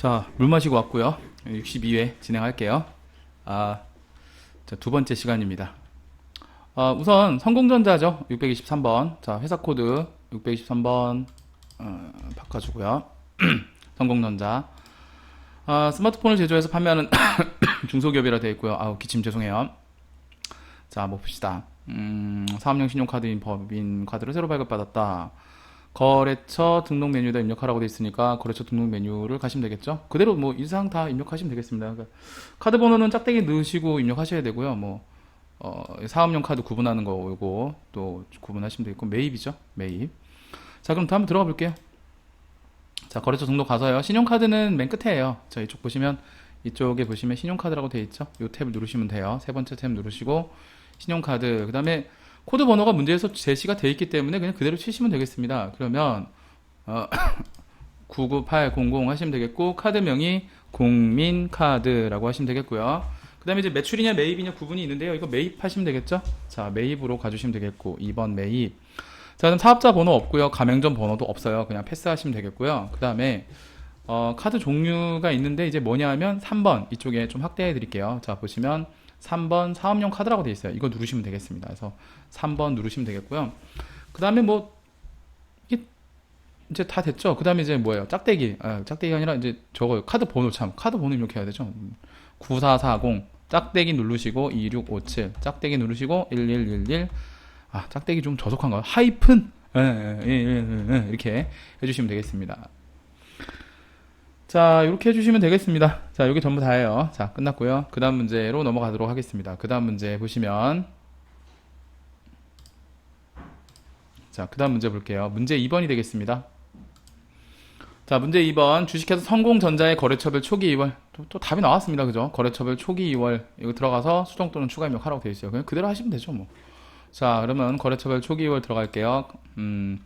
자, 물 마시고 왔고요. 62회 진행할게요. 아, 자, 두 번째 시간입니다. 아, 우선 성공전자죠. 623번. 자, 회사 코드 623번 어, 바꿔주고요. 성공전자. 아, 스마트폰을 제조해서 판매하는 중소기업이라 되어 있고요. 아우, 기침 죄송해요. 자, 뭐 봅시다. 음, 사업용 신용카드인 법인 카드를 새로 발급받았다. 거래처 등록 메뉴에다 입력하라고 돼 있으니까 거래처 등록 메뉴를 가시면 되겠죠. 그대로 뭐 이상 다 입력하시면 되겠습니다. 그러니까 카드 번호는 짝대기 넣으시고 입력하셔야 되고요. 뭐 어, 사업용 카드 구분하는 거 요거 또 구분하시면 되겠고 매입이죠. 매입. 자, 그럼 다음 들어가 볼게요. 자, 거래처 등록 가서요. 신용카드는 맨 끝에예요. 자, 이쪽 보시면 이쪽에 보시면 신용카드라고 돼 있죠. 요 탭을 누르시면 돼요. 세 번째 탭 누르시고 신용카드. 그 다음에 코드 번호가 문제에서 제시가 돼 있기 때문에 그냥 그대로 치시면 되겠습니다. 그러면 어, 99800 하시면 되겠고 카드명이 국민카드라고 하시면 되겠고요. 그 다음에 이제 매출이냐 매입이냐 구분이 있는데요. 이거 매입하시면 되겠죠? 자, 매입으로 가주시면 되겠고 2번 매입. 자, 그럼 사업자 번호 없고요. 가맹점 번호도 없어요. 그냥 패스하시면 되겠고요. 그 다음에 어, 카드 종류가 있는데 이제 뭐냐 하면 3번 이쪽에 좀 확대해 드릴게요. 자, 보시면 3번 사업용 카드라고 되어 있어요. 이거 누르시면 되겠습니다. 그래서 3번 누르시면 되겠고요. 그 다음에 뭐, 이제 다 됐죠? 그 다음에 이제 뭐예요? 짝대기. 아, 짝대기가 아니라 이제 저거 카드 번호 참. 카드 번호 입력해야 되죠? 9440. 짝대기 누르시고 2657. 짝대기 누르시고 1111. 아, 짝대기 좀 저속한가요? 하이픈. 예, 예, 예, 예, 예, 이렇게 해주시면 되겠습니다. 자, 이렇게 해주시면 되겠습니다. 자, 여기 전부 다예요. 자, 끝났고요. 그 다음 문제로 넘어가도록 하겠습니다. 그 다음 문제 보시면 자, 그 다음 문제 볼게요. 문제 2번이 되겠습니다. 자, 문제 2번. 주식회사 성공전자의 거래처별 초기 2월. 또, 또 답이 나왔습니다. 그죠? 거래처별 초기 2월. 이거 들어가서 수정 또는 추가 입력하라고 되어 있어요. 그냥 그대로 하시면 되죠, 뭐. 자, 그러면 거래처별 초기 2월 들어갈게요. 음,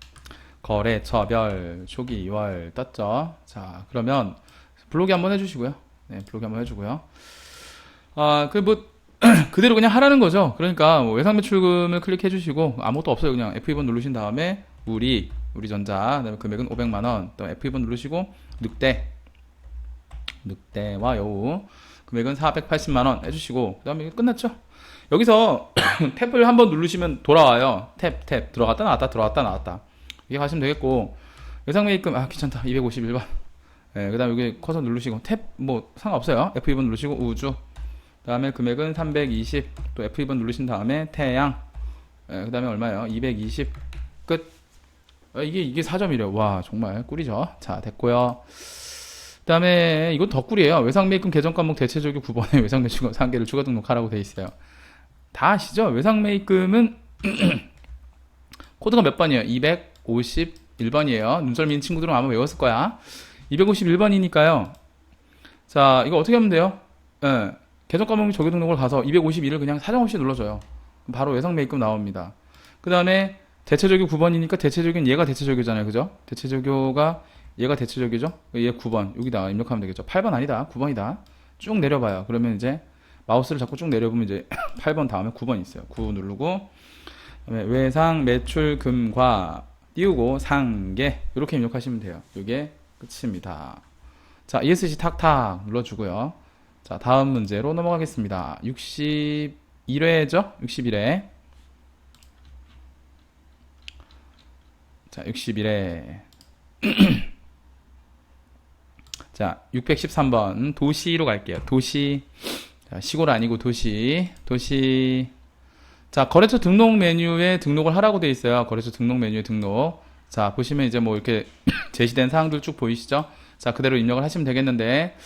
거래처별 초기 2월 떴죠. 자, 그러면 블로그 한번 해주시고요. 네, 블로그 한번 해주고요. 아, 그 뭐, 그대로 그냥 하라는 거죠. 그러니까 뭐 외상 매출금을 클릭해 주시고 아무것도 없어요. 그냥 F2번 누르신 다음에 우리, 우리 전자, 그다음에 금액은 500만 원, 또 F2번 누르시고 늑대, 늑대와 여우, 금액은 480만 원 해 주시고 그다음에 끝났죠. 여기서 탭을 한번 누르시면 돌아와요. 탭, 탭 들어갔다 나왔다 들어갔다 나왔다. 이게 가시면 되겠고 외상 매입금 아 귀찮다 251번. 예, 그 다음 여기 커서 누르시고 탭 뭐 상관없어요. F2번 누르시고 우주. 그 다음에 금액은 320. 또 F2번 누르신 다음에 태양. 예, 그 다음에 얼마예요? 220. 끝. 아, 이게 이게 4점이래요. 와, 정말 꿀이죠. 자, 됐고요. 그 다음에 이건 더 꿀이에요. 외상 매입금 계정 과목 대체적인 9번에 외상 매출금 상계를 추가 등록하라고 돼 있어요. 다 아시죠? 외상 매입금은 코드가 몇 번이에요? 251번이에요. 눈썰미인 친구들은 아마 외웠을 거야. 251번이니까요. 자, 이거 어떻게 하면 돼요? 예. 계정 과목 적용 등록을 가서 251을 그냥 사정없이 눌러줘요. 바로 외상 매입금 나옵니다. 그 다음에 대체적유 9번이니까 대체적유는 얘가 대체적유잖아요. 그죠? 대체적유가 얘가 대체적유죠? 얘 9번. 여기다 입력하면 되겠죠. 8번 아니다. 9번이다. 쭉 내려봐요. 그러면 이제 마우스를 자꾸 쭉 내려보면 이제 8번 다음에 9번 있어요. 9 누르고 그다음에 외상 매출금과 띄우고 상계 이렇게 입력하시면 돼요. 이게 끝입니다. 자, ESC 탁탁 눌러주고요. 자, 다음 문제로 넘어가겠습니다. 61회죠? 61회. 자, 61회. 자, 613번 도시로 갈게요. 도시. 자, 시골 아니고 도시. 도시. 자, 거래처 등록 메뉴에 등록을 하라고 돼 있어요. 거래처 등록 메뉴에 등록. 자, 보시면 이제 뭐 이렇게 제시된 사항들 쭉 보이시죠? 자, 그대로 입력을 하시면 되겠는데.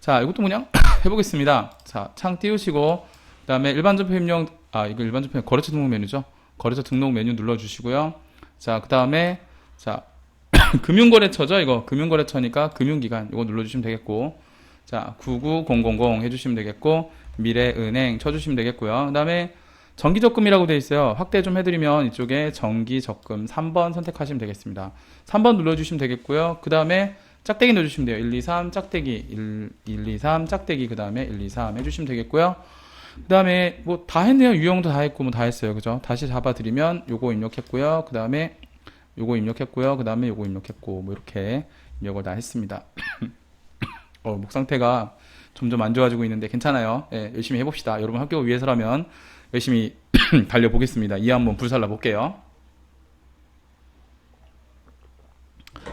자, 이것도 그냥 해보겠습니다. 자, 창 띄우시고, 그 다음에 일반 점표 입력, 아, 이거 일반 점표 거래처 등록 메뉴죠? 거래처 등록 메뉴 눌러주시고요. 자, 그 다음에, 자, 금융거래처죠? 이거 금융거래처니까 금융기관, 이거 눌러주시면 되겠고, 자, 99000 해주시면 되겠고, 미래은행 쳐주시면 되겠고요. 그 다음에 정기 적금이라고 되어 있어요. 확대 좀 해드리면 이쪽에 정기 적금 3번 선택하시면 되겠습니다. 3번 눌러주시면 되겠고요. 그 다음에 짝대기 넣어주시면 돼요. 1, 2, 3 짝대기 1, 1 2, 3 짝대기 그 다음에 1, 2, 3 해주시면 되겠고요. 그 다음에 뭐 다 했네요. 유형도 다 했고 뭐 다 했어요. 그죠? 다시 잡아드리면 요거 입력했고요. 그 다음에 요거 입력했고요. 그 다음에 요거 입력했고 뭐 이렇게 입력을 다 했습니다. 어, 목 상태가 점점 안 좋아지고 있는데 괜찮아요. 예, 열심히 해봅시다. 여러분 학교 위해서라면 열심히 달려보겠습니다. 이 한번 불살라 볼게요.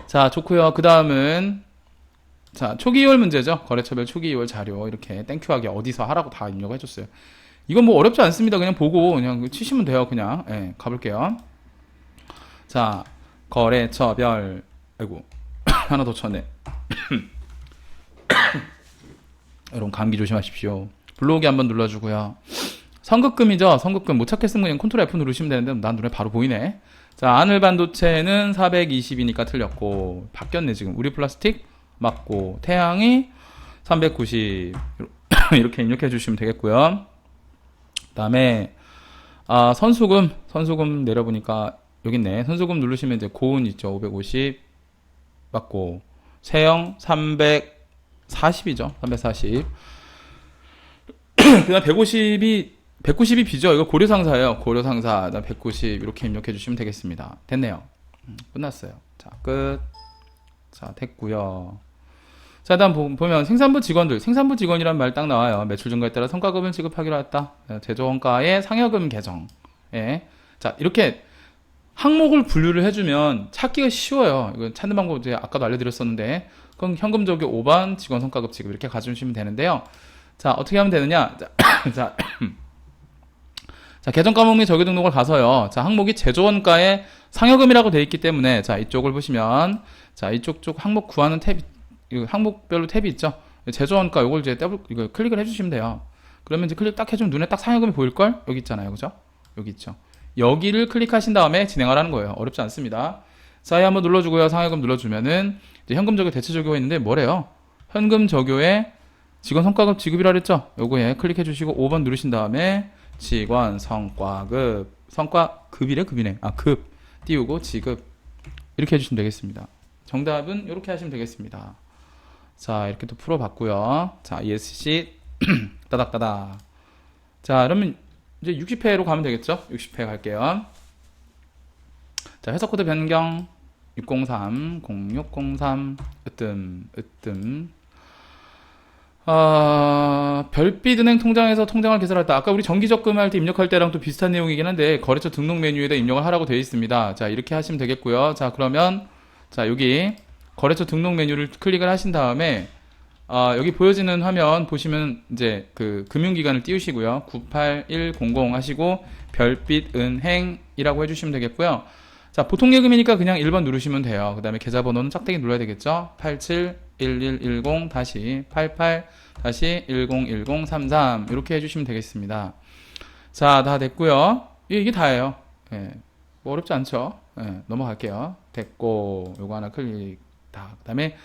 자, 좋고요. 그 다음은 자, 초기 2월 문제죠. 거래처별 초기 2월 자료 이렇게 땡큐하게 어디서 하라고 다 입력을 해줬어요. 이건 뭐 어렵지 않습니다. 그냥 보고 그냥 치시면 돼요. 그냥 예, 가볼게요. 자, 거래처별 아이고 하나 더 쳤네. 여러분 감기 조심하십시오. 블로그 한번 눌러주고요. 선급금이죠. 선급금 못 찾겠으면 그냥 컨트롤 F 누르시면 되는데 난 눈에 바로 보이네. 자, 아늘 반도체는 420이니까 틀렸고 바뀌었네 지금. 우리 플라스틱 맞고 태양이 390 이렇게 입력해 주시면 되겠고요. 그다음에 아, 선수금 선수금 내려보니까 여기 있네. 선수금 누르시면 이제 고운 있죠. 550 맞고 세형 340이죠. 340. 그다음 150이 190이 비죠. 이거 고려 상사예요. 고려 상사. 그다음 190 이렇게 입력해 주시면 되겠습니다. 됐네요. 음, 끝났어요. 자, 끝. 자, 됐고요. 자, 보- 보면 생산부 직원들, 생산부 직원이란 말 딱 나와요. 매출 증가에 따라 성과급을 지급하기로 했다. 네, 제조원가의 상여금 개정. 예. 자, 이렇게 항목을 분류를 해주면 찾기가 쉬워요. 이거 찾는 방법 이제 아까도 알려드렸었는데, 그럼 현금 적용 5번 직원 성과급 지급 이렇게 가져주시면 되는데요. 자, 어떻게 하면 되느냐? 자, 자, 자, 계정 과목 및 적용 등록을 가서요. 자, 항목이 제조원가의 상여금이라고 되어 있기 때문에, 자, 이쪽을 보시면, 자, 이쪽 쪽 항목 구하는 탭, 항목별로 탭이 있죠. 제조원가 요걸 이제 더블, 이거 클릭을 해 주시면 돼요. 그러면 이제 클릭 딱 해주면 눈에 딱 상여금이 보일 걸? 여기 있잖아요. 그죠? 여기 있죠. 여기를 클릭하신 다음에 진행을 하는 거예요. 어렵지 않습니다. 사이 한번 눌러주고요. 상여금 눌러주면은, 현금 적용, 대체 적용 있는데 뭐래요? 현금 적용에 직원 성과급 지급이라 그랬죠? 요거에 클릭해 주시고 5번 누르신 다음에 직원 성과급. 성과급이래 급이네. 아급. 띄우고 지급. 이렇게 해주시면 되겠습니다. 정답은 이렇게 하시면 되겠습니다. 자 이렇게 또 풀어봤고요. 자 ESC 따닥따닥. 자 그러면 이제 60회로 가면 되겠죠? 60회 갈게요. 자 회사 코드 변경 603 0603 으뜸 으뜸 아, 별빛 은행 통장에서 통장을 개설할 때 아까 우리 정기 적금 할 때 입력할 때랑 또 비슷한 내용이긴 한데 거래처 등록 메뉴에다 입력을 하라고 되어 있습니다. 자, 이렇게 하시면 되겠고요. 자, 그러면 자, 여기 거래처 등록 메뉴를 클릭을 하신 다음에 아, 여기 보여지는 화면 보시면 이제 그 금융기관을 띄우시고요. 98100 하시고 별빛 은행이라고 해 주시면 되겠고요. 자, 보통 예금이니까 그냥 1번 누르시면 돼요. 그 다음에 계좌번호는 짝대기 눌러야 되겠죠? 871110 다시 88 다시 101033 이렇게 해주시면 되겠습니다. 자, 다 됐고요. 이- 이게 다예요. 예, 뭐 어렵지 않죠? 예, 넘어갈게요. 됐고 요거 하나 클릭 다. 그 다음에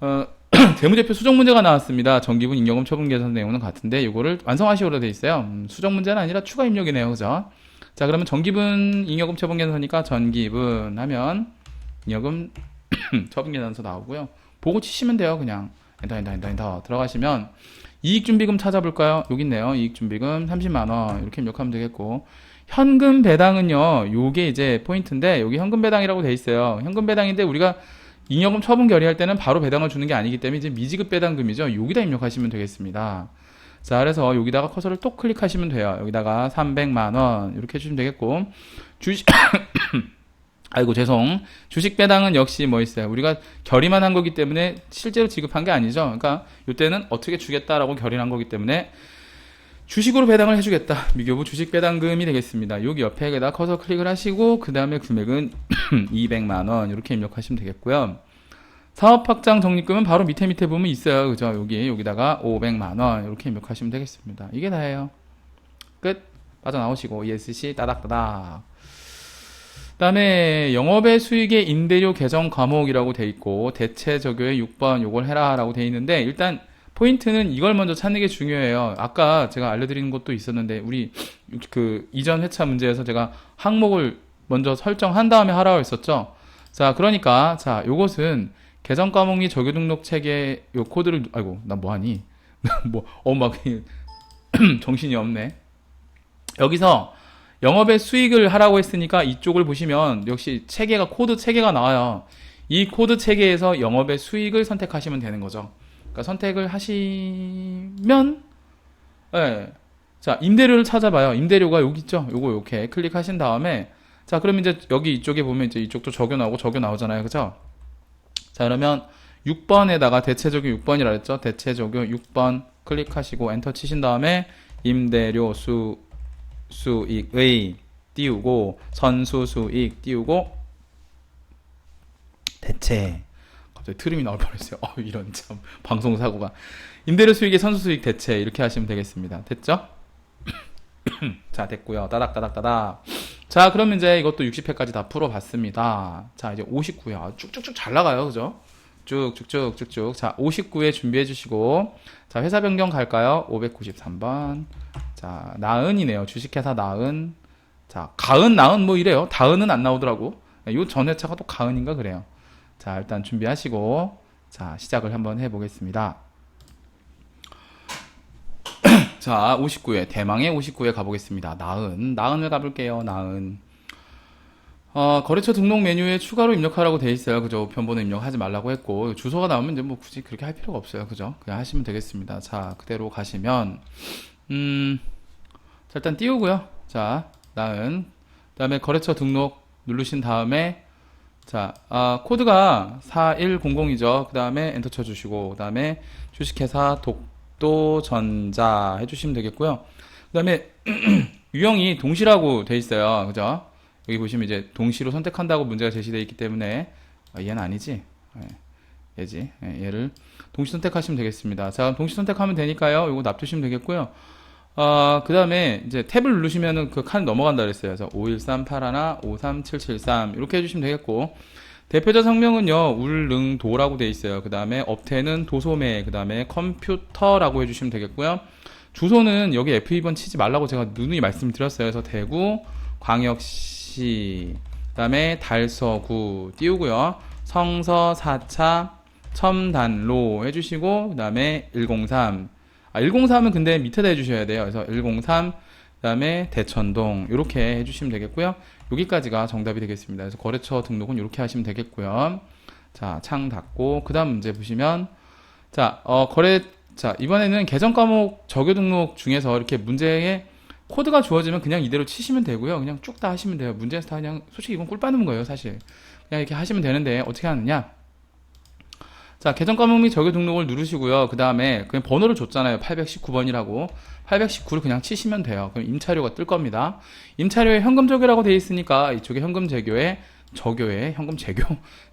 어, 재무제표 수정 문제가 나왔습니다. 정기분 잉여금 처분 계산 내용은 같은데 이거를 완성하시오로 돼 있어요. 음, 수정 문제는 아니라 추가 입력이네요, 그죠? 자, 그러면 전기분 잉여금 처분 계산서니까 전기분 하면 잉여금 처분 계산서 나오고요. 보고 치시면 돼요, 그냥. 엔터, 엔터, 엔터, 엔터. 들어가시면 이익준비금 찾아볼까요? 여기 있네요. 이익준비금 30만원. 이렇게 입력하면 되겠고. 현금 배당은요, 요게 이제 포인트인데, 여기 현금 배당이라고 돼 있어요. 현금 배당인데, 우리가 잉여금 처분 결의할 때는 바로 배당을 주는 게 아니기 때문에 이제 미지급 배당금이죠. 여기다 입력하시면 되겠습니다. 자, 그래서 여기다가 커서를 또 클릭하시면 돼요. 여기다가 300만 원 이렇게 해주시면 되겠고 주식 아이고 죄송 주식 배당은 역시 뭐 있어요. 우리가 결의만 한 거기 때문에 실제로 지급한 게 아니죠. 그러니까 이때는 어떻게 주겠다라고 결의한 거기 때문에 주식으로 배당을 해주겠다. 미교부 주식 배당금이 되겠습니다. 여기 옆에다 커서 클릭을 하시고 그 다음에 금액은 200만 원 이렇게 입력하시면 되겠고요. 사업 확장 적립금은 바로 밑에 밑에 보면 있어요. 그죠? 여기 여기다가 500만 원 이렇게 입력하시면 되겠습니다. 이게 다예요. 끝. 빠져나오시고 ESC 따닥따닥. 그다음에 영업의 수익의 임대료 개정 과목이라고 돼 있고 대체 적용에 6번 요걸 해라라고 돼 있는데 일단 포인트는 이걸 먼저 찾는 게 중요해요. 아까 제가 알려드리는 것도 있었는데 우리 그 이전 회차 문제에서 제가 항목을 먼저 설정한 다음에 하라고 했었죠. 자, 그러니까 자, 요것은 계정 과목 및 적용 등록 체계 요 코드를 아이고 나 뭐하니? 뭐어막 정신이 없네. 여기서 영업의 수익을 하라고 했으니까 이쪽을 보시면 역시 체계가 코드 체계가 나와요. 이 코드 체계에서 영업의 수익을 선택하시면 되는 거죠. 그러니까 선택을 하시면 예. 자, 임대료를 찾아봐요. 임대료가 여기 있죠? 요거 이렇게 클릭하신 다음에 자, 그러면 이제 여기 이쪽에 보면 이제 이쪽도 적여 나오고 적여 나오잖아요. 그죠? 자, 그러면 6번에다가 대체 적용 6번이라 했죠? 대체 적용 6번 클릭하시고 엔터 치신 다음에 임대료 수 수익의 띄우고 선수 수익 띄우고 대체 갑자기 트림이 나올 뻔했어요. 어, 이런 참 방송 사고가 임대료 수익의 선수 수익 대체 이렇게 하시면 되겠습니다. 됐죠? 자 됐고요. 따닥 따닥 따닥. 자 그러면 이제 이것도 60회까지 다 풀어봤습니다. 자 이제 59회 쭉쭉쭉 잘 나가요, 그죠? 쭉쭉쭉 쭉쭉. 자 59회 준비해 주시고 자 회사 변경 갈까요? 593번. 자 나은이네요. 주식회사 나은. 자 가은 나은 뭐 이래요. 다은은 안 나오더라고. 요 전회차가 또 가은인가 그래요. 자 일단 준비하시고 자 시작을 한번 해보겠습니다. 자 59회 대망의 59회 가보겠습니다. 나은 나은을 가볼게요. 나은 어, 거래처 등록 메뉴에 추가로 입력하라고 돼 있어요. 그죠? 우편번호 입력하지 말라고 했고 주소가 나오면 이제 뭐 굳이 그렇게 할 필요가 없어요. 그죠? 그냥 하시면 되겠습니다. 자 그대로 가시면 음, 자, 일단 띄우고요. 자 나은 그 다음에 거래처 등록 누르신 다음에 자, 아, 코드가 4100이죠. 그 다음에 엔터 쳐주시고, 그 다음에 주식회사 독 도전자 해주시면 되겠고요. 그 다음에 유형이 동시라고 돼 있어요. 그죠? 여기 보시면 이제 동시로 선택한다고 문제가 제시되어 있기 때문에, 아, 얘는 아니지. 예, 얘지. 예, 얘를 동시 선택하시면 되겠습니다. 자, 동시 선택하면 되니까요. 이거 납두시면 되겠고요. 어, 그 다음에 이제 탭을 누르시면은 그 칸 넘어간다 그랬어요. 그래서 5138 53773 이렇게 해주시면 되겠고 대표자 성명은요 울릉도라고 돼 있어요. 그 다음에 업태는 도소매, 그 다음에 컴퓨터라고 해주시면 되겠고요. 주소는 여기 F2번 치지 말라고 제가 누누이 말씀드렸어요. 그래서 대구 광역시, 그 다음에 달서구 띄우고요. 성서 4차 첨단로 해주시고 그 다음에 103 아, 103은 근데 밑에다 해주셔야 돼요. 그래서 103, 그 다음에 대천동, 이렇게 해주시면 되겠고요. 여기까지가 정답이 되겠습니다. 그래서 거래처 등록은 이렇게 하시면 되겠고요. 자, 창 닫고, 그 다음 문제 보시면, 자, 어, 거래, 자, 이번에는 계정 과목 적요 등록 중에서 이렇게 문제에 코드가 주어지면 그냥 이대로 치시면 되고요. 그냥 쭉 다 하시면 돼요. 문제에서 다 그냥, 솔직히 이건 꿀 빠는 거예요, 사실. 그냥 이렇게 하시면 되는데, 어떻게 하느냐? 자, 계정 과목 및 적요 등록을 누르시고요. 그 다음에 그냥 번호를 줬잖아요. 819번이라고. 819를 그냥 치시면 돼요. 그럼 임차료가 뜰 겁니다. 임차료에 현금 적요라고 되어 있으니까 이쪽에 현금 재교에 적요에 현금 재교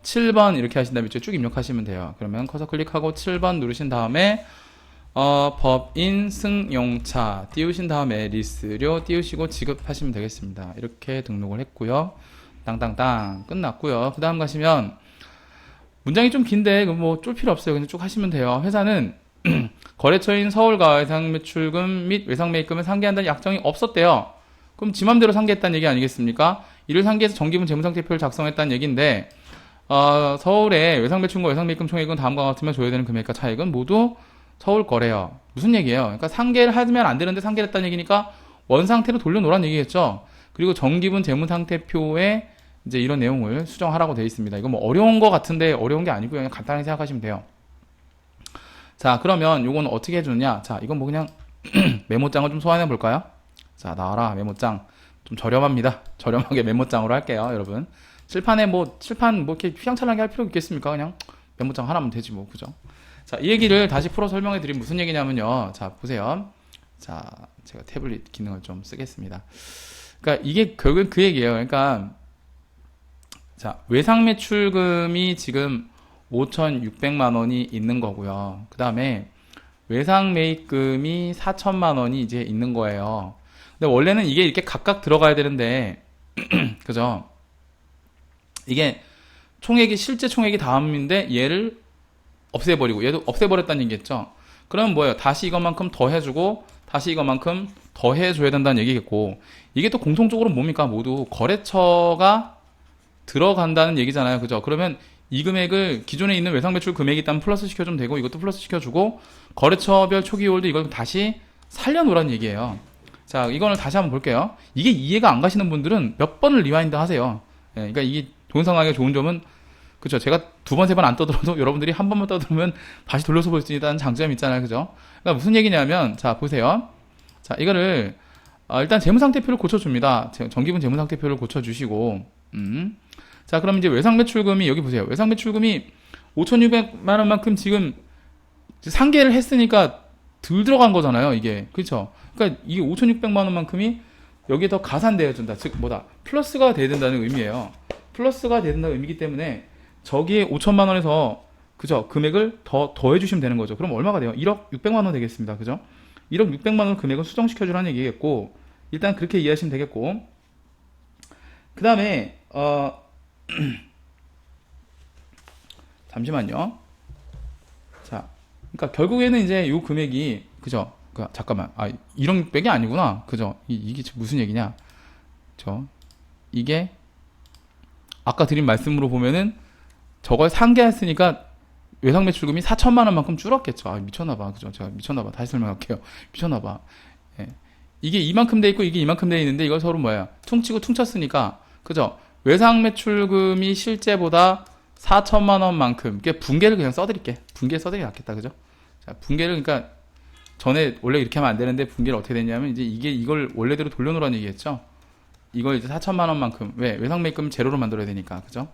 7번 이렇게 하신 다음에 쭉 입력하시면 돼요. 그러면 커서 클릭하고 7번 누르신 다음에 어, 법인 승용차 띄우신 다음에 리스료 띄우시고 지급하시면 되겠습니다. 이렇게 등록을 했고요. 땅땅땅 끝났고요. 그 다음 가시면 문장이 좀 긴데 뭐 쫄 필요 없어요. 그냥 쭉 하시면 돼요. 회사는 거래처인 서울과 외상 매출금 및 외상 매입금을 상계한다는 약정이 없었대요. 그럼 지 맘대로 상계했다는 얘기 아니겠습니까? 이를 상계해서 정기분 재무상태표를 작성했다는 얘기인데 어, 서울의 외상 매출과 외상 매입금 총액은 다음과 같으면 줘야 되는 금액과 차액은 모두 서울 거래요. 무슨 얘기예요? 그러니까 상계를 하면 안 되는데 상계를 했다는 얘기니까 원 상태로 돌려놓으란 얘기겠죠. 그리고 정기분 재무상태표에 이제 이런 내용을 수정하라고 되어 있습니다. 이거 뭐 어려운 거 같은데 어려운 게 아니고요. 그냥 간단하게 생각하시면 돼요. 자, 그러면 요거는 어떻게 해주느냐? 자, 이건 뭐 그냥 메모장을 좀 소환해 볼까요? 자, 나와라 메모장. 좀 저렴합니다. 저렴하게 메모장으로 할게요, 여러분. 칠판에 뭐 칠판 뭐 이렇게 휘황찬란하게 할 필요 있겠습니까? 그냥 메모장 하나면 되지 뭐, 그죠? 자, 이 얘기를 다시 풀어 설명해 드리면 무슨 얘기냐면요. 자, 보세요. 자, 제가 태블릿 기능을 좀 쓰겠습니다. 그러니까 이게 결국은 그 얘기예요. 그러니까 자, 외상 매출금이 지금 5,600만 원이 있는 거고요. 그 다음에 외상 매입금이 4천만 원이 이제 있는 거예요. 근데 원래는 이게 이렇게 각각 들어가야 되는데, 그죠? 이게 총액이 실제 총액이 다음인데 얘를 없애버리고 얘도 없애버렸다는 얘기겠죠. 그럼 뭐예요? 다시 이것만큼 더 해주고 다시 이것만큼 더 해줘야 된다는 얘기겠고 이게 또 공통적으로 뭡니까? 모두 거래처가 들어간다는 얘기잖아요. 그죠? 그러면 이 금액을 기존에 있는 외상 매출 금액이 있다면 플러스 시켜주면 되고 이것도 플러스 시켜주고 거래처별 초기 홀드 이걸 다시 살려놓으라는 얘기예요. 자, 이거는 다시 한번 볼게요. 이게 이해가 안 가시는 분들은 몇 번을 리와인드 하세요. 예, 그러니까 이게 동영상하기가 좋은 점은 그죠? 제가 두 번, 세 번 안 떠들어도 여러분들이 한 번만 떠들면 다시 돌려서 볼 수 있다는 장점이 있잖아요. 그죠? 그러니까 무슨 얘기냐면, 자, 보세요. 자, 이거를, 어, 일단 재무상태표를 고쳐줍니다. 제- 전기분 재무상태표를 고쳐주시고, 음. 자, 그럼 이제 외상 매출금이, 여기 보세요. 외상 매출금이 5,600만 원만큼 지금 상계를 했으니까 덜 들어간 거잖아요, 이게. 그쵸? 그러니까 이게 5,600만 원만큼이 여기에 더 가산되어 준다. 즉, 뭐다? 플러스가 돼야 된다는 의미예요. 플러스가 돼야 된다는 의미이기 때문에 저기에 5천만 원에서 그죠 금액을 더 더해 주시면 되는 거죠. 그럼 얼마가 돼요? 1억 600만 원 되겠습니다. 그죠? 1억 600만 원 금액을 수정시켜 주라는 얘기겠고 일단 그렇게 이해하시면 되겠고 그 다음에 어 잠시만요. 자, 그러니까 결국에는 이제 요 금액이 그죠? 그 잠깐만, 아 1억 600이 아니구나. 그죠? 이, 지금 무슨 얘기냐? 저 이게 아까 드린 말씀으로 보면은 저걸 상계했으니까 외상 매출금이 4천만 원만큼 줄었겠죠. 아, 미쳤나봐. 그죠? 제가 미쳤나봐. 다시 설명할게요. 미쳤나봐. 예. 이게 이만큼 돼 있고 이게 이만큼 돼 있는데 이걸 서로 뭐야? 퉁치고 퉁쳤으니까 그죠? 외상 매출금이 실제보다 4천만 원만큼 이게 분계를 그냥 써드릴게. 분계 써드리 낫겠다. 그죠? 자, 분계를 그러니까 전에 원래 이렇게 하면 안 되는데 분계를 어떻게 됐냐면 이제 이게 이걸 원래대로 돌려놓으라는 얘기겠죠. 이걸 이제 4천만 원만큼 왜 외상 매입금 제로로 만들어야 되니까 그죠?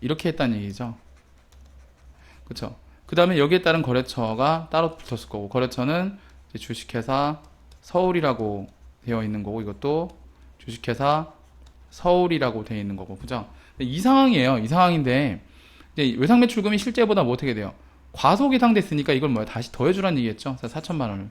이렇게 했다는 얘기죠. 그렇죠. 그 다음에 여기에 따른 거래처가 따로 붙었을 거고 거래처는 주식회사 서울이라고 되어 있는 거고 이것도 주식회사 서울이라고 되어 있는 거고 그죠? 이 상황이에요. 이 상황인데 이제 외상 매출금이 실제보다 뭐 어떻게 돼요? 과속 예상됐으니까 이걸 뭐야 다시 더해주라는 얘기겠죠. 4천만 원을.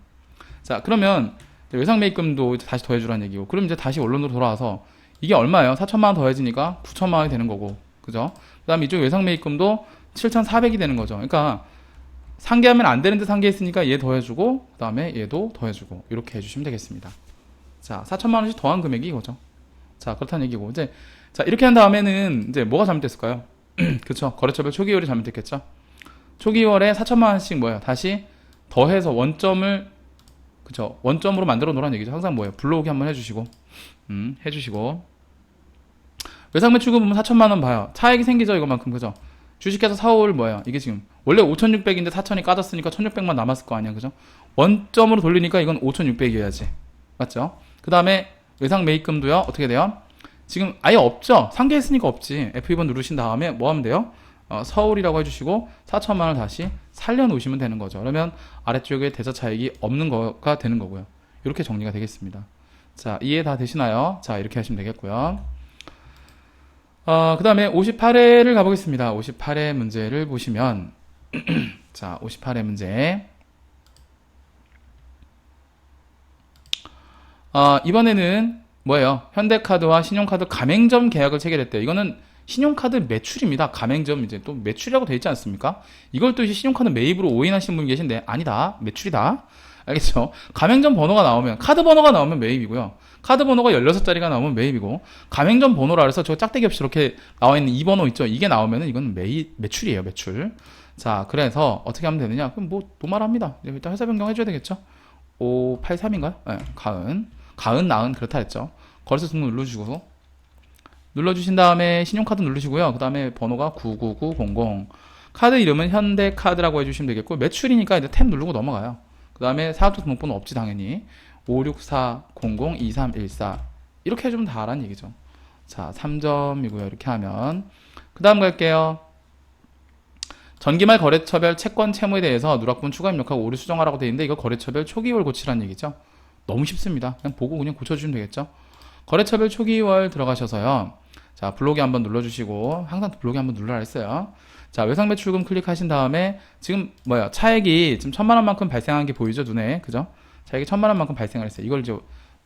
자 그러면 외상 매입금도 다시 더해주라는 얘기고 그럼 이제 다시 원론으로 돌아와서 이게 얼마예요? 4천만 원 더해지니까 9천만 원이 되는 거고 그죠? 그 다음에 이쪽 외상 매입금도 7,400이 되는 거죠. 그러니까 상계하면 안 되는데 상계했으니까 얘 더해주고 그 다음에 얘도 더해주고 이렇게 해주시면 되겠습니다. 자 4천만 원씩 더한 금액이 이거죠. 자 그렇다는 얘기고 이제 자 이렇게 한 다음에는 이제 뭐가 잘못됐을까요? 그렇죠. 거래처별 초기월이 잘못됐겠죠. 초기월에 4천만 원씩 뭐예요? 다시 더해서 원점을 그쵸 원점으로 만들어 놓으라는 얘기죠. 항상 뭐예요? 불러오기 한번 해주시고 음 해주시고 외상 매출금 보면 4천만 원 봐요. 차액이 생기죠 이거만큼 그죠? 주식회사 사올 뭐예요? 이게 지금 원래 5,600인데 4천이 까졌으니까 1,600만 남았을 거 아니야 그죠? 원점으로 돌리니까 이건 5,600이어야지 맞죠? 그 다음에 외상 매입금도요 어떻게 돼요? 지금 아예 없죠? 상계했으니까 없지. F2번 누르신 다음에 뭐 하면 돼요? 어, 서울이라고 해주시고 4천만 원 다시 살려놓으시면 되는 거죠. 그러면 아래쪽에 대자 차익이 없는 거가 되는 거고요. 이렇게 정리가 되겠습니다. 자, 이해 다 되시나요? 자, 이렇게 하시면 되겠고요. 어, 그 다음에 58회를 가보겠습니다. 58회 문제를 보시면, 자, 58회 문제. 어, 이번에는 뭐예요? 현대카드와 신용카드 가맹점 계약을 체결했대요. 이거는 신용카드 매출입니다. 가맹점 이제 또 매출이라고 되어 있지 않습니까? 이걸 또 이제 신용카드 매입으로 오인하시는 분 계신데 아니다. 매출이다. 알겠죠? 가맹점 번호가 나오면 카드 번호가 나오면 매입이고요. 카드 번호가 16자리가 나오면 매입이고 가맹점 번호라 해서 저 짝대기 없이 이렇게 나와 있는 이 번호 있죠. 이게 나오면은 이건 매입 매출이에요, 매출. 자, 그래서 어떻게 하면 되느냐? 그럼 뭐 노말합니다. 일단 회사 변경 해 줘야 되겠죠? 583인가요? 네, 가은. 가은, 나은 그렇다 했죠. 거래소 등록 눌러주고 눌러주신 다음에 신용카드 누르시고요. 그 다음에 번호가 99900 카드 이름은 현대카드라고 해주시면 되겠고 매출이니까 이제 탭 누르고 넘어가요. 그 다음에 사업자 등록번호 없지 당연히 564002314 이렇게 해주면 다라는 얘기죠. 자 3점이고요. 이렇게 하면 그 다음 갈게요. 전기말 거래처별 채권 채무에 대해서 누락분 추가 입력하고 오류 수정하라고 되어 있는데 이거 거래처별 초기월 고치라는 얘기죠. 너무 쉽습니다. 그냥 보고 그냥 고쳐주시면 되겠죠. 거래처별 초기월 들어가셔서요. 자, 블록에 한번 눌러주시고, 항상 블록에 한번 눌러라 했어요. 자, 외상 매출금 클릭하신 다음에, 지금, 뭐야, 차액이 지금 천만 원만큼 발생한 게 보이죠, 눈에. 그죠? 차액이 천만 원만큼 발생을 했어요. 이걸 이제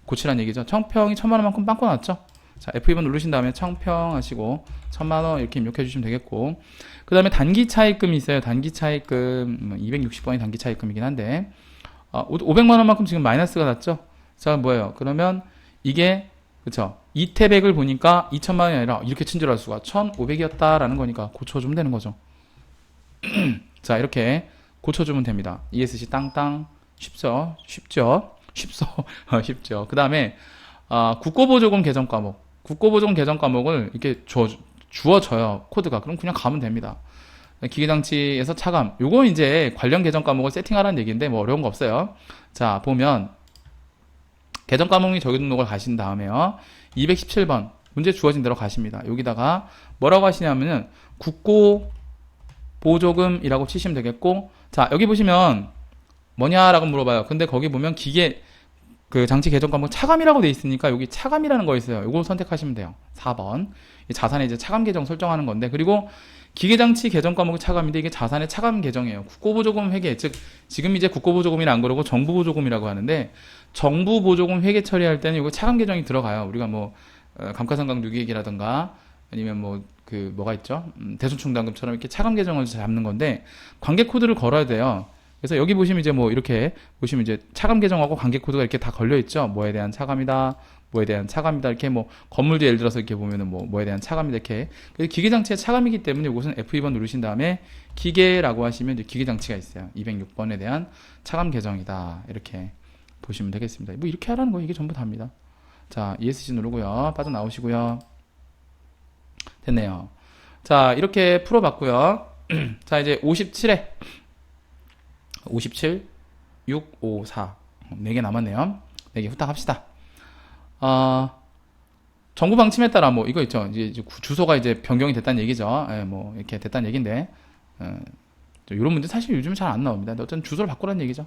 고치란 얘기죠. 청평이 천만 원만큼 빵꾸 났죠? 자, F2번 누르신 다음에 청평 하시고, 천만 원 이렇게 입력해 주시면 되겠고, 그 다음에 단기 차익금이 있어요. 단기 차익금, 260번이 단기 차익금이긴 한데, 어, 500만 원만큼 지금 마이너스가 났죠? 자, 뭐예요? 그러면 이게 그쵸? 이 태백을 보니까 2천만 원이 아니라 이렇게 친절할 수가 1,500이었다라는 거니까 고쳐주면 되는 거죠. 자, 이렇게 고쳐주면 됩니다. ESC 땅땅 쉽죠? 쉽죠? 어, 쉽죠. 그 다음에 아, 국고보조금 개정 과목, 국고보조금 개정 과목을 이렇게 줘 주어져요. 코드가. 그럼 그냥 가면 됩니다. 기계장치에서 차감. 요거 이제 관련 계정 과목을 세팅하라는 얘기인데 뭐 어려운 거 없어요. 자, 보면 계정 과목이 저기 등록을 가신 다음에요. 217번 문제 주어진 대로 가십니다. 여기다가 뭐라고 하시냐면은 국고 보조금이라고 치시면 되겠고 자, 여기 보시면 뭐냐라고 물어봐요. 근데 거기 보면 기계 그 장치 계정 과목 차감이라고 돼 있으니까 여기 차감이라는 거 있어요. 이걸 선택하시면 돼요. 4번. 이 자산의 이제 차감 계정 설정하는 건데 그리고 기계 장치 계정 과목이 차감인데 이게 자산의 차감 계정이에요. 국고보조금 회계 즉 지금 이제 국고보조금이라 안 그러고 정부보조금이라고 하는데 정부보조금 회계 처리할 때는 이거 차감 계정이 들어가요. 우리가 뭐 어, 감가상각 유기액이라든가 아니면 뭐 그 뭐가 있죠? 음, 대손충당금처럼 이렇게 차감 계정을 잡는 건데 관계 코드를 걸어야 돼요. 그래서 여기 보시면 이제 뭐 이렇게 보시면 이제 차감 계정하고 관계 코드가 이렇게 다 걸려 있죠. 뭐에 대한 차감이다, 뭐에 대한 차감이다 이렇게 뭐 건물도 예를 들어서 이렇게 보면은 뭐 뭐에 대한 차감이다 이렇게 기계 장치의 차감이기 때문에 이것은 F2번 누르신 다음에 기계라고 하시면 이제 기계 장치가 있어요. 206번에 대한 차감 계정이다 이렇게 보시면 되겠습니다. 뭐 이렇게 하라는 거 이게 전부 다입니다. 자 ESC 누르고요 빠져 나오시고요 됐네요. 자 이렇게 풀어봤고요. 자 이제 57회 57, 6, 5, 4. 4개 남았네요. 4개 후딱 합시다. 어, 정부 방침에 따라 뭐 이거 있죠. 이제 구- 주소가 이제 변경이 됐다는 얘기죠. 예, 뭐 이렇게 됐다는 얘기인데 어, 이런 문제 사실 요즘 잘 안 나옵니다. 근데 어쨌든 주소를 바꾸라는 얘기죠.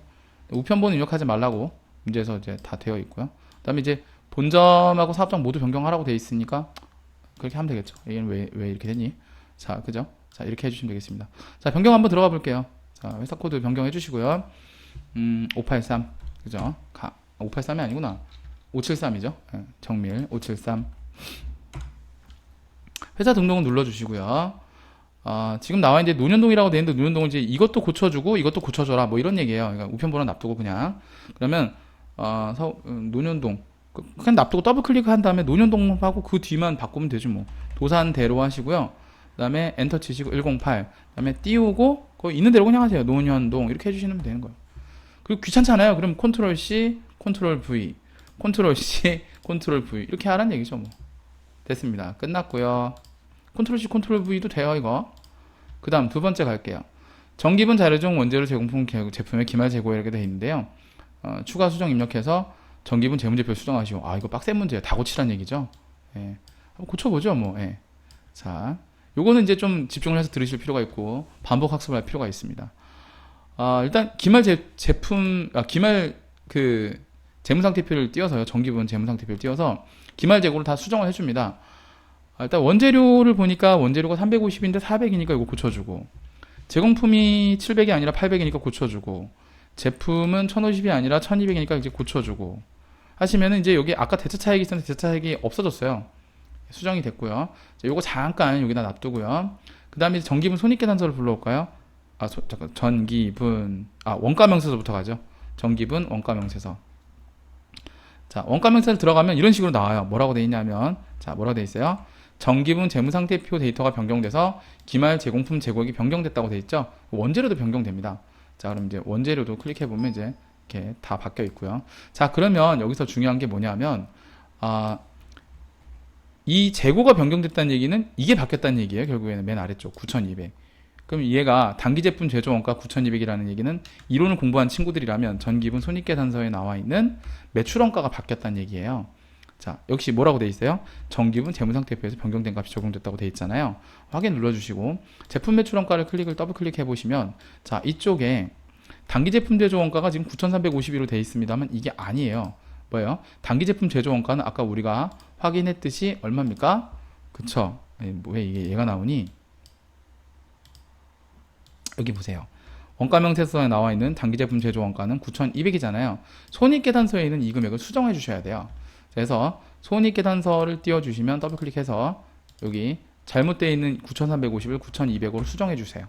우편번 입력하지 말라고 문제에서 이제 다 되어 있고요. 그다음에 이제 본점하고 사업장 모두 변경하라고 되어 있으니까 그렇게 하면 되겠죠. 얘는 왜, 왜 이렇게 됐니? 자, 그죠? 자, 이렇게 해주시면 되겠습니다. 자, 변경 한번 들어가 볼게요. 자, 회사 코드 변경해 주시고요. 음, 583. 그죠? 가, 583이 아니구나. 573이죠. 정밀 573. 회사 등록은 눌러 주시고요. 아, 지금 나와 있는데 논현동이라고 되어 있는데 논현동은 이제 이것도 고쳐주고 이것도 고쳐줘라 뭐 이런 얘기예요. 그러니까 우편번호 납두고 그냥 그러면 어, 서, 음, 논현동 그- 그냥 납두고 더블 클릭한 다음에 논현동하고 그 뒤만 바꾸면 되지 뭐 도산대로 하시고요. 그다음에 엔터 치시고 108 그다음에 띄우고 거기 있는 대로 그냥 하세요. 논현동 이렇게 해주시면 되는 거예요. 그리고 귀찮잖아요. 그럼 컨트롤 C, 컨트롤 V, 컨트롤 C, 컨트롤 V 이렇게 하라는 얘기죠. 뭐 됐습니다. 끝났고요. 컨트롤 C, 컨트롤 V도 돼요 이거. 그 다음 두 번째 갈게요. 정기분 자료 중 원재료 제공품 개- 제품의 기말 재고 이렇게 돼 있는데요. 어, 추가 수정 입력해서 정기분 재문제표 수정하시고 아 이거 빡센 문제예요. 다 고치란 얘기죠. 예. 한번 고쳐보죠 뭐. 예. 자, 요거는 이제 좀 집중을 해서 들으실 필요가 있고 반복 학습을 할 필요가 있습니다. 아, 일단 기말 제, 제품 아, 기말 그 재무상태표를 띄워서요. 정기분 재무상태표를 띄워서 기말 재고를 다 수정을 해줍니다. 아, 일단 원재료를 보니까 원재료가 350인데 400이니까 이거 고쳐주고 제공품이 700이 아니라 800이니까 고쳐주고 제품은 1050이 아니라 1200이니까 이제 고쳐주고 하시면은 이제 여기 아까 대차 차익이 있었는데 대차 차익이 없어졌어요. 수정이 됐고요. 자, 요거 잠깐 여기다 놔두고요. 그 다음에 전기분 손익계산서를 불러올까요? 아, 소- 잠깐, 전기분, 아, 원가명세서부터 가죠. 전기분, 원가명세서. 자, 원가 명세서 들어가면 이런 식으로 나와요. 뭐라고 돼 있냐면, 자, 뭐라고 돼 있어요? 전기분 재무상태표 데이터가 변경돼서 기말 제공품 제공이 변경됐다고 돼 있죠? 원재료도 변경됩니다. 자, 그럼 이제 원재료도 클릭해 보면 이제 이렇게 다 바뀌어 있고요. 자, 그러면 여기서 중요한 게 뭐냐면, 아, 이 재고가 변경됐다는 얘기는 이게 바뀌었다는 얘기예요. 결국에는 맨 아래쪽 9,200. 그럼 얘가 단기 제품 제조 원가 9,200이라는 얘기는 이론을 공부한 친구들이라면 전기분 손익계산서에 나와 있는 매출 원가가 바뀌었다는 얘기예요. 자, 역시 뭐라고 돼 있어요? 전기분 재무상태표에서 변경된 값이 적용됐다고 돼 있잖아요. 확인 눌러주시고 제품 매출 원가를 클릭을 더블 클릭해 보시면 자 이쪽에 단기 제품 제조 원가가 지금 9,352로 돼 있습니다만 이게 아니에요. 뭐예요? 단기 제품 제조 원가는 아까 우리가 확인했듯이 얼마입니까? 그쵸? 예, 뭐왜 이게 얘가 나오니? 여기 보세요. 원가 명세서에 나와 있는 단기 제품 제조 원가는 9,200이잖아요. 손익계산서에 있는 이 금액을 수정해 주셔야 돼요. 그래서 손익계산서를 띄워 주시면 더블 클릭해서 여기 잘못되어 있는 9,350을 9,200으로 수정해 주세요.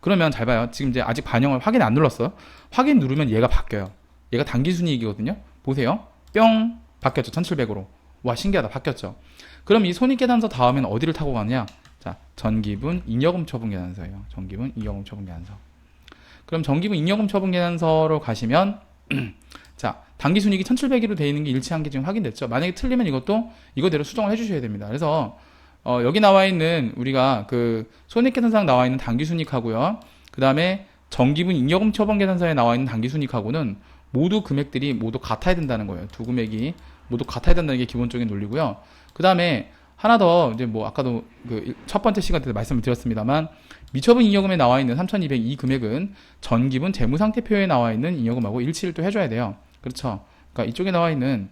그러면 잘 봐요. 지금 이제 아직 반영을 확인 안 눌렀어요. 확인 누르면 얘가 바뀌어요. 얘가 단기 순이익이거든요. 보세요. 뿅 바뀌었죠. 1,700으로. 와 신기하다. 바뀌었죠. 그럼 이 손익계산서 다음엔 어디를 타고 가느냐? 자, 전기분 잉여금 처분 계산서예요. 전기분 잉여금 처분 계산서. 그럼 전기분 잉여금 처분 계산서로 가시면 자, 단기 순이익이 1,700으로 돼 있는 게 일치한 게 지금 확인됐죠. 만약에 틀리면 이것도 이거대로 수정을 해 주셔야 됩니다. 그래서 어, 여기 나와 있는 우리가 그 손익계산상 나와 있는 당기순이익하고요. 그 다음에 정기분 잉여금 처분 계산서에 나와 있는 당기순이익하고는 모두 금액들이 모두 같아야 된다는 거예요. 두 금액이 모두 같아야 된다는 게 기본적인 논리고요. 그 다음에 하나 더 이제 뭐 아까도 그 첫 번째 시간 때 말씀을 드렸습니다만 미처분 잉여금에 나와 있는 3,202 금액은 전기분 재무상태표에 나와 있는 잉여금하고 일치를 또 해줘야 돼요. 그렇죠. 그러니까 이쪽에 나와 있는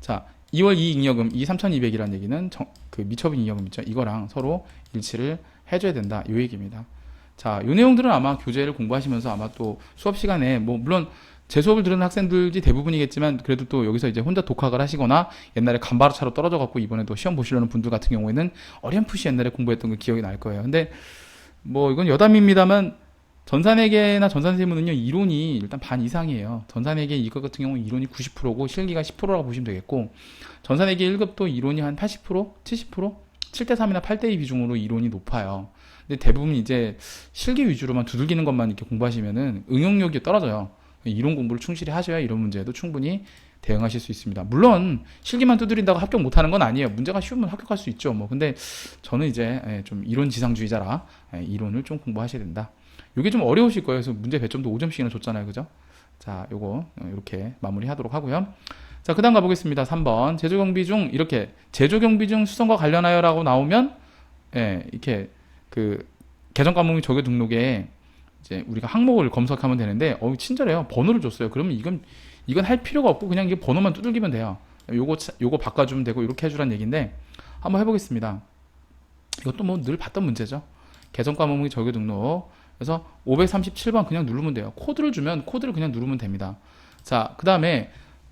자 2월 2 잉여금 이 3,200이라는 얘기는 정- 그 미처분 잉여금 있죠. 이거랑 서로 일치를 해줘야 된다. 이 얘기입니다. 자, 이 내용들은 아마 교재를 공부하시면서 아마 또 수업 시간에 뭐 물론 제 수업을 들은 학생들이 대부분이겠지만 그래도 또 여기서 이제 혼자 독학을 하시거나 옛날에 간바로차로 떨어져 갖고 이번에 또 시험 보시려는 분들 같은 경우에는 어렴풋이 옛날에 공부했던 그 기억이 날 거예요. 근데 뭐 이건 여담입니다만 전산회계나 전산세무는요 이론이 일단 반 이상이에요. 전산회계 이거 같은 경우 이론이 90%고 실기가 10%라고 보시면 되겠고 전산회계 1급도 이론이 한 80%, 70%, 7대 3이나 8대 2 비중으로 이론이 높아요. 근데 대부분 이제 실기 위주로만 두들기는 것만 이렇게 공부하시면은 응용력이 떨어져요. 이론 공부를 충실히 하셔야 이런 문제에도 충분히 대응하실 수 있습니다. 물론 실기만 두드린다고 합격 못하는 건 아니에요. 문제가 쉬우면 합격할 수 있죠. 뭐 근데 저는 이제 예, 좀 이론 지상주의자라 예, 이론을 좀 공부하셔야 된다. 이게 좀 어려우실 거예요. 그래서 문제 배점도 5점씩이나 줬잖아요. 그죠? 자, 요거 이렇게 마무리하도록 하고요. 자, 그다음 가보겠습니다. 3번 제조 경비 중 이렇게 제조 경비 중 수성과 관련하여라고 나오면 예, 이렇게 그 개정 과목이 적용 등록에 이제 우리가 항목을 검색하면 되는데 어 친절해요. 번호를 줬어요. 그러면 이건 이건 할 필요가 없고 그냥 이게 번호만 두들기면 돼요. 요거 차- 요거 바꿔주면 되고 이렇게 해주란 얘기인데 한번 해보겠습니다. 이것도 뭐 늘 봤던 문제죠. 개정 과목이 적용 등록. 그래서 537번 그냥 누르면 돼요. 코드를 주면 코드를 그냥 누르면 됩니다. 자, 그 다음에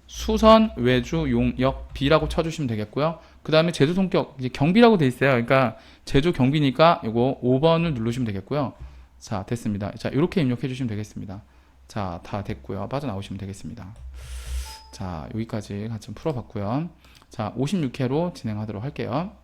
수선, 외주, 용역, B라고 쳐주시면 되겠고요. 그 다음에 제조 성격, 이제 경비라고 돼 있어요. 그러니까 제조 경비니까 요거 5번을 누르시면 되겠고요. 자, 됐습니다. 자, 이렇게 입력해 주시면 되겠습니다. 자, 다 됐고요. 빠져나오시면 되겠습니다. 자, 여기까지 같이 풀어봤고요. 자, 56회로 진행하도록 할게요.